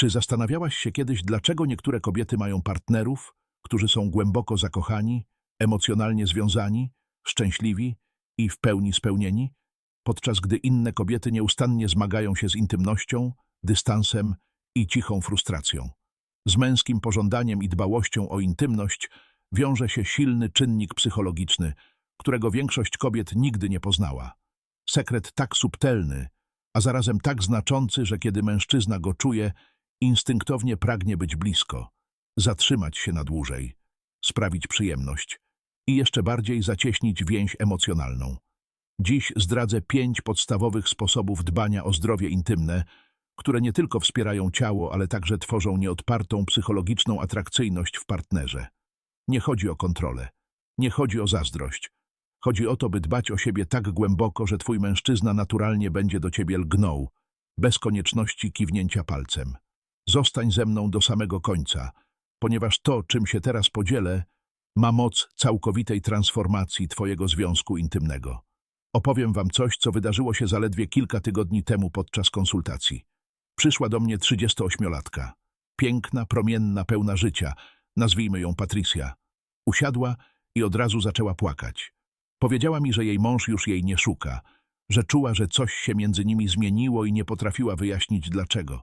Czy zastanawiałaś się kiedyś, dlaczego niektóre kobiety mają partnerów, którzy są głęboko zakochani, emocjonalnie związani, szczęśliwi i w pełni spełnieni, podczas gdy inne kobiety nieustannie zmagają się z intymnością, dystansem i cichą frustracją? Z męskim pożądaniem i dbałością o intymność wiąże się silny czynnik psychologiczny, którego większość kobiet nigdy nie poznała. Sekret tak subtelny, a zarazem tak znaczący, że kiedy mężczyzna go czuje, instynktownie pragnie być blisko, zatrzymać się na dłużej, sprawić przyjemność i jeszcze bardziej zacieśnić więź emocjonalną. Dziś zdradzę pięć podstawowych sposobów dbania o zdrowie intymne, które nie tylko wspierają ciało, ale także tworzą nieodpartą psychologiczną atrakcyjność w partnerze. Nie chodzi o kontrolę, nie chodzi o zazdrość. Chodzi o to, by dbać o siebie tak głęboko, że twój mężczyzna naturalnie będzie do ciebie lgnął, bez konieczności kiwnięcia palcem. Zostań ze mną do samego końca, ponieważ to, czym się teraz podzielę, ma moc całkowitej transformacji twojego związku intymnego. Opowiem wam coś, co wydarzyło się zaledwie kilka tygodni temu podczas konsultacji. Przyszła do mnie 38-latka. Piękna, promienna, pełna życia. Nazwijmy ją Patricia. Usiadła i od razu zaczęła płakać. Powiedziała mi, że jej mąż już jej nie szuka, że czuła, że coś się między nimi zmieniło i nie potrafiła wyjaśnić dlaczego.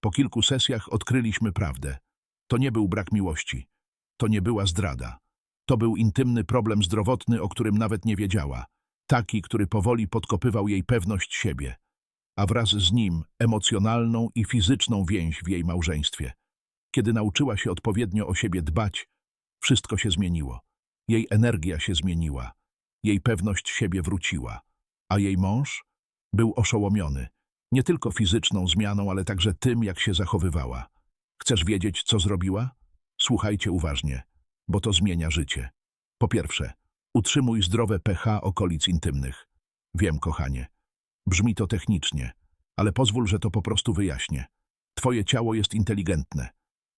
Po kilku sesjach odkryliśmy prawdę. To nie był brak miłości. To nie była zdrada. To był intymny problem zdrowotny, o którym nawet nie wiedziała. Taki, który powoli podkopywał jej pewność siebie, a wraz z nim emocjonalną i fizyczną więź w jej małżeństwie. Kiedy nauczyła się odpowiednio o siebie dbać, wszystko się zmieniło. Jej energia się zmieniła. Jej pewność siebie wróciła. A jej mąż był oszołomiony. Nie tylko fizyczną zmianą, ale także tym, jak się zachowywała. Chcesz wiedzieć, co zrobiła? Słuchajcie uważnie, bo to zmienia życie. Po pierwsze, utrzymuj zdrowe pH okolic intymnych. Wiem, kochanie, brzmi to technicznie, ale pozwól, że to po prostu wyjaśnię. Twoje ciało jest inteligentne.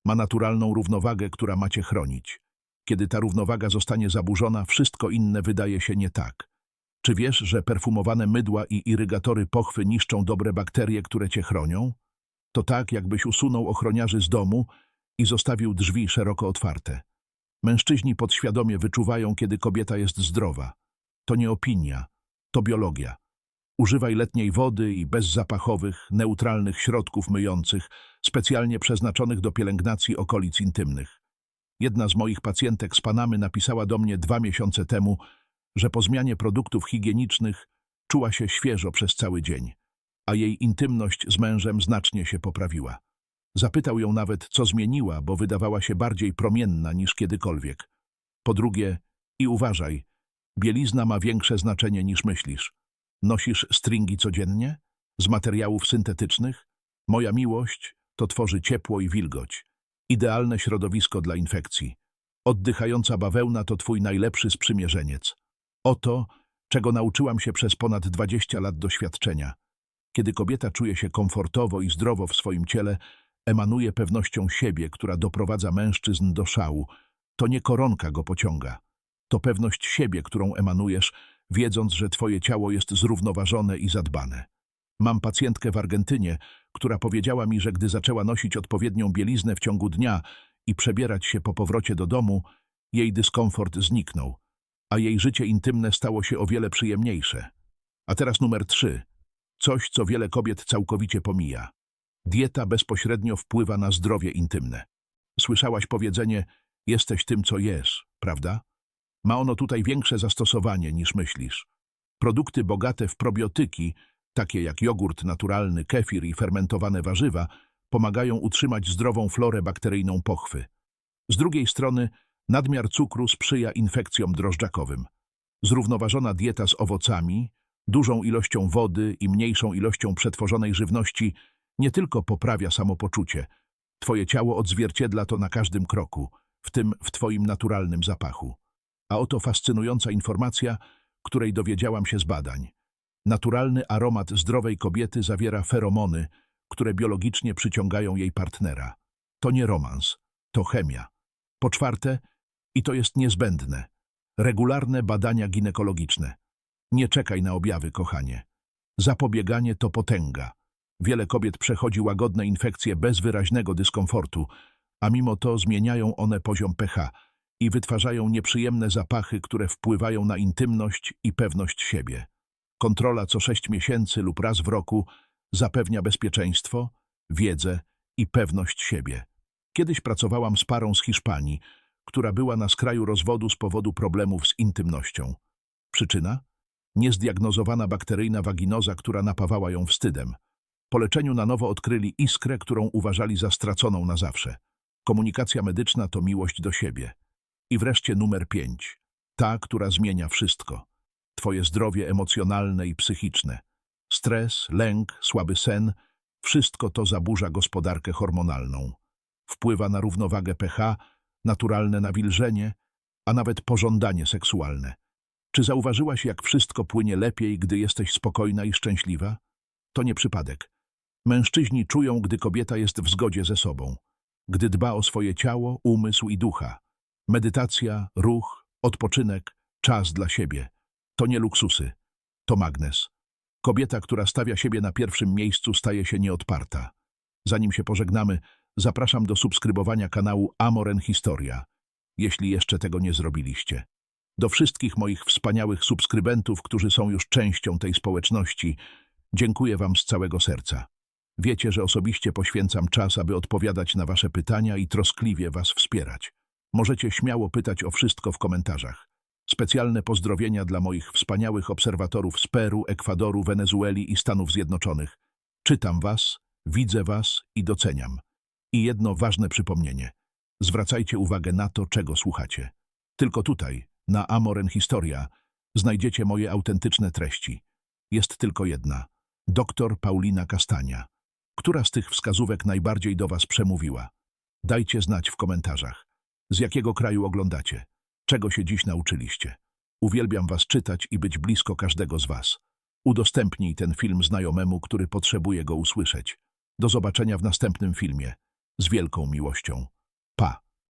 Ma naturalną równowagę, która macie chronić. Kiedy ta równowaga zostanie zaburzona, wszystko inne wydaje się nie tak. Czy wiesz, że perfumowane mydła i irygatory pochwy niszczą dobre bakterie, które cię chronią? To tak, jakbyś usunął ochroniarzy z domu i zostawił drzwi szeroko otwarte. Mężczyźni podświadomie wyczuwają, kiedy kobieta jest zdrowa. To nie opinia, to biologia. Używaj letniej wody i bezzapachowych, neutralnych środków myjących, specjalnie przeznaczonych do pielęgnacji okolic intymnych. Jedna z moich pacjentek z Panamy napisała do mnie dwa miesiące temu, że po zmianie produktów higienicznych czuła się świeżo przez cały dzień, a jej intymność z mężem znacznie się poprawiła. Zapytał ją nawet, co zmieniła, bo wydawała się bardziej promienna niż kiedykolwiek. Po drugie, i uważaj, bielizna ma większe znaczenie niż myślisz. Nosisz stringi codziennie? Z materiałów syntetycznych? Moja miłość to tworzy ciepło i wilgoć. Idealne środowisko dla infekcji. Oddychająca bawełna to twój najlepszy sprzymierzeniec. Oto, czego nauczyłam się przez ponad 20 lat doświadczenia. Kiedy kobieta czuje się komfortowo i zdrowo w swoim ciele, emanuje pewnością siebie, która doprowadza mężczyzn do szału. To nie koronka go pociąga. To pewność siebie, którą emanujesz, wiedząc, że twoje ciało jest zrównoważone i zadbane. Mam pacjentkę w Argentynie, która powiedziała mi, że gdy zaczęła nosić odpowiednią bieliznę w ciągu dnia i przebierać się po powrocie do domu, jej dyskomfort zniknął, a jej życie intymne stało się o wiele przyjemniejsze. A teraz numer trzy. Coś, co wiele kobiet całkowicie pomija. Dieta bezpośrednio wpływa na zdrowie intymne. Słyszałaś powiedzenie, jesteś tym, co jesz, prawda? Ma ono tutaj większe zastosowanie niż myślisz. Produkty bogate w probiotyki, takie jak jogurt naturalny, kefir i fermentowane warzywa, pomagają utrzymać zdrową florę bakteryjną pochwy. Z drugiej strony nadmiar cukru sprzyja infekcjom drożdżakowym. Zrównoważona dieta z owocami, dużą ilością wody i mniejszą ilością przetworzonej żywności nie tylko poprawia samopoczucie, twoje ciało odzwierciedla to na każdym kroku, w tym w twoim naturalnym zapachu. A oto fascynująca informacja, której dowiedziałam się z badań. Naturalny aromat zdrowej kobiety zawiera feromony, które biologicznie przyciągają jej partnera. To nie romans, to chemia. Po czwarte, i to jest niezbędne, regularne badania ginekologiczne. Nie czekaj na objawy, kochanie. Zapobieganie to potęga. Wiele kobiet przechodzi łagodne infekcje bez wyraźnego dyskomfortu, a mimo to zmieniają one poziom pH i wytwarzają nieprzyjemne zapachy, które wpływają na intymność i pewność siebie. Kontrola co sześć miesięcy lub raz w roku zapewnia bezpieczeństwo, wiedzę i pewność siebie. Kiedyś pracowałam z parą z Hiszpanii, która była na skraju rozwodu z powodu problemów z intymnością. Przyczyna? Niezdiagnozowana bakteryjna waginoza, która napawała ją wstydem. Po leczeniu na nowo odkryli iskrę, którą uważali za straconą na zawsze. Komunikacja medyczna to miłość do siebie. I wreszcie numer pięć. Ta, która zmienia wszystko. Twoje zdrowie emocjonalne i psychiczne. Stres, lęk, słaby sen, wszystko to zaburza gospodarkę hormonalną. Wpływa na równowagę pH, naturalne nawilżenie, a nawet pożądanie seksualne. Czy zauważyłaś, jak wszystko płynie lepiej, gdy jesteś spokojna i szczęśliwa? To nie przypadek. Mężczyźni czują, gdy kobieta jest w zgodzie ze sobą, gdy dba o swoje ciało, umysł i ducha. Medytacja, ruch, odpoczynek, czas dla siebie. To nie luksusy, to magnes. Kobieta, która stawia siebie na pierwszym miejscu, staje się nieodparta. Zanim się pożegnamy, zapraszam do subskrybowania kanału Amoren Historia, jeśli jeszcze tego nie zrobiliście. Do wszystkich moich wspaniałych subskrybentów, którzy są już częścią tej społeczności, dziękuję Wam z całego serca. Wiecie, że osobiście poświęcam czas, aby odpowiadać na Wasze pytania i troskliwie Was wspierać. Możecie śmiało pytać o wszystko w komentarzach. Specjalne pozdrowienia dla moich wspaniałych obserwatorów z Peru, Ekwadoru, Wenezueli i Stanów Zjednoczonych. Czytam Was, widzę Was i doceniam. I jedno ważne przypomnienie. Zwracajcie uwagę na to, czego słuchacie. Tylko tutaj, na Amoren Historia, znajdziecie moje autentyczne treści. Jest tylko jedna. Doktor Paulina Kastania. Która z tych wskazówek najbardziej do Was przemówiła? Dajcie znać w komentarzach. Z jakiego kraju oglądacie? Czego się dziś nauczyliście? Uwielbiam Was czytać i być blisko każdego z Was. Udostępnij ten film znajomemu, który potrzebuje go usłyszeć. Do zobaczenia w następnym filmie. Z wielką miłością. Pa!